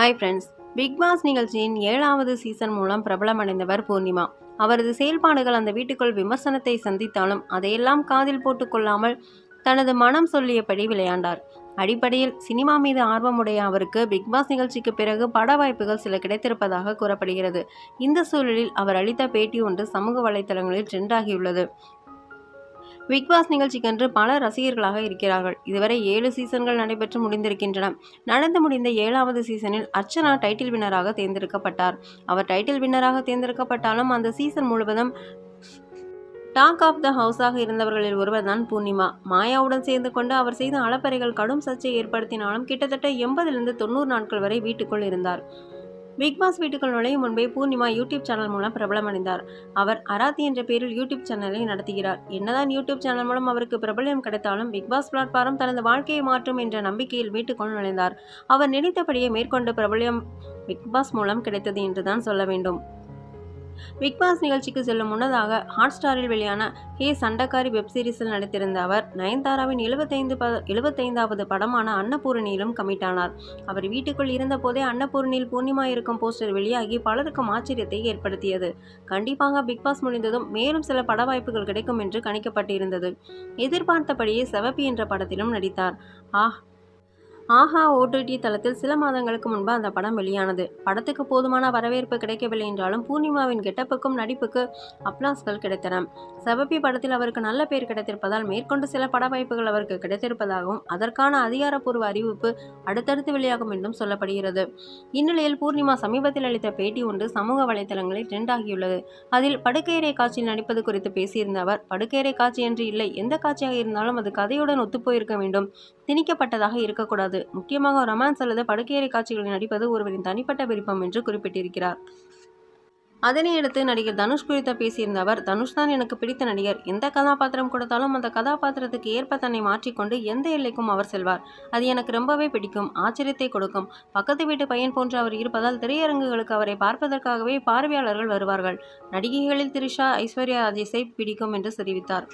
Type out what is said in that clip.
Hi friends big pass நிகழ்ச்சியின் ஏழாவது season மூலம் பிரபலமடைந்தவர் பூர்ணிமா. அவரது செயல்பாடுகள் அந்த வீட்டுக்குள் விமர்சனத்தை சந்தித்தாலும் அதையெல்லாம் காதில் போட்டுக்கொள்ளாமல் தனது மனம் சொல்லியபடி விளையாண்டார். அடிப்படையில் சினிமா மீது ஆர்வமுடைய அவருக்கு பிக் பாஸ் நிகழ்ச்சிக்கு பிறகு பட வாய்ப்புகள் சில கிடைத்திருப்பதாக கூறப்படுகிறது. இந்த சூழலில் அவர் அளித்த பேட்டி ஒன்று சமூக வலைதளங்களில் ட்ரெண்டாகியுள்ளது பிக் பாஸ் நிகழ்ச்சிக்கென்று பல ரசிகர்களாக இருக்கிறார்கள். இதுவரை ஏழு சீசன்கள் நடைபெற்று முடிந்திருக்கின்றன. நடந்து முடிந்த ஏழாவது சீசனில் அர்ச்சனா டைட்டில் வின்னராக தேர்ந்தெடுக்கப்பட்டார். அவர் டைட்டில் வின்னராக தேர்ந்தெடுக்கப்பட்டாலும் அந்த சீசன் முழுவதும் டாக் ஆஃப் த ஹவுஸாக இருந்தவர்களில் ஒருவர் தான் பூர்ணிமா. மாயாவுடன் சேர்ந்து கொண்டு அவர் செய்த அளப்பறைகள் கடும் சர்ச்சை ஏற்படுத்தினாலும் கிட்டத்தட்ட எண்பதிலிருந்து தொண்ணூறு நாட்கள் வரை வீட்டுக்குள் இருந்தார். பிக் பாஸ் வீட்டுக்குள் நுழையும் முன்பே பூர்ணிமா யூடியூப் சேனல் மூலம் பிரபலமடைந்தார். அவர் அராத்தி என்ற பெயரில் யூடியூப் சேனலை நடத்துகிறார். என்னதான் யூடியூப் சேனல் மூலம் அவருக்கு பிரபலம் கிடைத்தாலும் பிக் பாஸ் தனது வாழ்க்கையை மாற்றும் என்ற நம்பிக்கையில் வீட்டுக்குள் நுழைந்தார். அவர் நினைத்தபடியே மேற்கொண்டு பிரபலம் பிக் பாஸ் மூலம் கிடைத்தது என்றுதான் சொல்ல வேண்டும். பிக்பாஸ் நிகழ்ச்சிக்கு செல்லும் முன்னதாக ஹாட் ஸ்டாரில் வெளியான ஹே சண்டக்காரி வெப் சீரிஸில் நடித்திருந்த அவர் நயன்தாராவின் எழுபத்தைந்து ப எழுபத்தைந்தாவது படமான அன்னபூரணியிலும் கமிட் ஆனார். அவர் வீட்டுக்குள் இருந்தபோதே அன்னபூரணியில் பூர்ணிமா இருக்கும் போஸ்டர் வெளியாகி பலருக்கும் ஆச்சரியத்தை ஏற்படுத்தியது. கண்டிப்பாக பிக்பாஸ் முடிந்ததும் மேலும் சில பட வாய்ப்புகள் கிடைக்கும் என்று கணிக்கப்பட்டிருந்தது. எதிர்பார்த்தபடியே செவப்பி என்ற படத்திலும் நடித்தார். ஆஹ் ஆஹா ஓடிடி தளத்தில் சில மாதங்களுக்கு முன்பு அந்த படம் வெளியானது. படத்துக்கு போதுமான வரவேற்பு கிடைக்கவில்லை என்றாலும் பூர்ணிமாவின் கெட்டப்புக்கும் நடிப்புக்கு அப்ளாஸ்கள் கிடைத்தன. சபப்பி படத்தில் அவருக்கு நல்ல பேர் கிடைத்திருப்பதால் மேற்கொண்டு சில பட வாய்ப்புகள் அவருக்கு கிடைத்திருப்பதாகவும் அதற்கான அதிகாரப்பூர்வ அறிவிப்பு அடுத்தடுத்து வெளியாகும் என்றும் சொல்லப்படுகிறது. இந்நிலையில் பூர்ணிமா சமீபத்தில் அளித்த பேட்டி ஒன்று சமூக வலைதளங்களில் ட்ரெண்ட் ஆகியுள்ளது. அதில் படுக்கையறை காட்சியில் நடிப்பது குறித்து பேசியிருந்த அவர் படுக்கையறை காட்சி என்று இல்லை. எந்த காட்சியாக இருந்தாலும் அது கதையுடன் ஒத்துப்போயிருக்க வேண்டும். திணிக்கப்பட்டதாக இருக்கக்கூடாது. முக்கியமாக ரொமான்ஸ் அல்லது படுக்கையறை காட்சிகளில் நடிப்பது ஒருவரின் தனிப்பட்ட விருப்பம் என்று குறிப்பிட்டிருக்கிறார். அதனையடுத்து நடிகர் தனுஷ் குறித்து பேசியிருந்த அவர் தனுஷ் தான் எனக்கு பிடித்த நடிகர். எந்த கதாபாத்திரம் கொடுத்தாலும் அந்த கதாபாத்திரத்துக்கு ஏற்ப தன்னை மாற்றிக்கொண்டு எந்த எல்லைக்கும் அவர் செல்வார். அது எனக்கு ரொம்பவே பிடிக்கும். ஆச்சரியத்தை கொடுக்கும். பக்கத்து வீட்டு பையன் போன்று அவர் இருப்பதால் திரையரங்குகளுக்கு அவரை பார்ப்பதற்காகவே பார்வையாளர்கள் வருவார்கள். நடிகைகளில் திரிஷா ஐஸ்வர்யா ராஜேஷை பிடிக்கும் என்று தெரிவித்தார்.